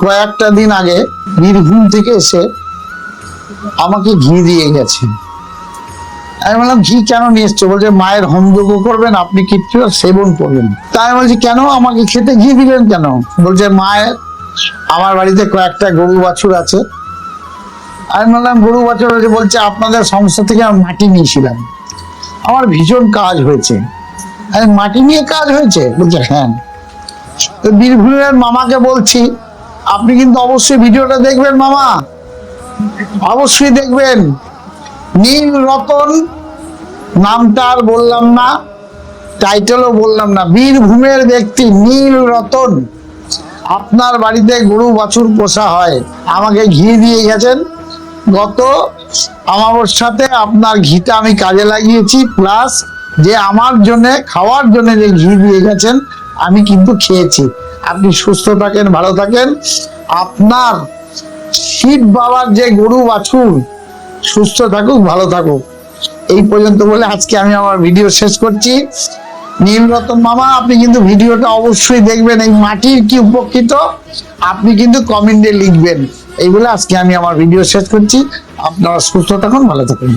কয়েকটা দিন আগে বীরভূম থেকে এসে আমাকে ঘি দিয়ে গেছে। আমি বললাম, ঘি কেন নিয়ে এসছো? বলছে, মায়ের হোমযোগ্য করবেন, আপনি কিছু সেবন করবেন। তাই বলছি, কেন? আমাকে খেতে ঘি দিলেন কেন? বলছে, মায়ের, আমার বাড়িতে কয়েকটা গরু বাছুর আছে। আমি বললাম, গরু বাছুর আছে? বলছে, আপনাদের সংস্থা থেকে আমি মাটি নিয়েছিলাম। আমার ভীষণ কাজ হয়েছে। মাটি নিয়ে কাজ হয়েছে? বলছে হ্যাঁ। বীরভূমের মামাকে বলছি আপনি কিন্তু অবশ্যই ভিডিওটা দেখবেন, মামা। অবশ্যই দেখবেন। নীল রতন নামটা আর বললাম না, টাইটেলও বললাম না। বীরভূমের ব্যক্তি নীল রতন। আপনার বাড়িতে গরু বাছুর পোষা হয়। আমাকে ঘি দিয়ে গেছেন। গত আমার সাথে আপনার ঘিটা আমি কাজে লাগিয়েছি প্লাস যে আমার জন্য, খাওয়ার জন্য যে ঘি দিয়ে গেছেন, আমি কিন্তু খেয়েছি। আপনি সুস্থ থাকেন, ভালো থাকেন। আপনার শিব বাবার যে গরু বাছুর, সুস্থ থাকুক, ভালো থাকুক। এই পর্যন্ত বলে আজকে আমি আমার ভিডিও শেষ করছি। নীলরতন মামা, আপনি কিন্তু ভিডিওটা অবশ্যই দেখবেন, এই মাটির কি উপকৃত, আপনি কিন্তু কমেন্টে লিখবেন। এই বলে আজকে আমি আমার ভিডিও শেষ করছি। আপনারা সুস্থ থাকুন, ভালো থাকুন।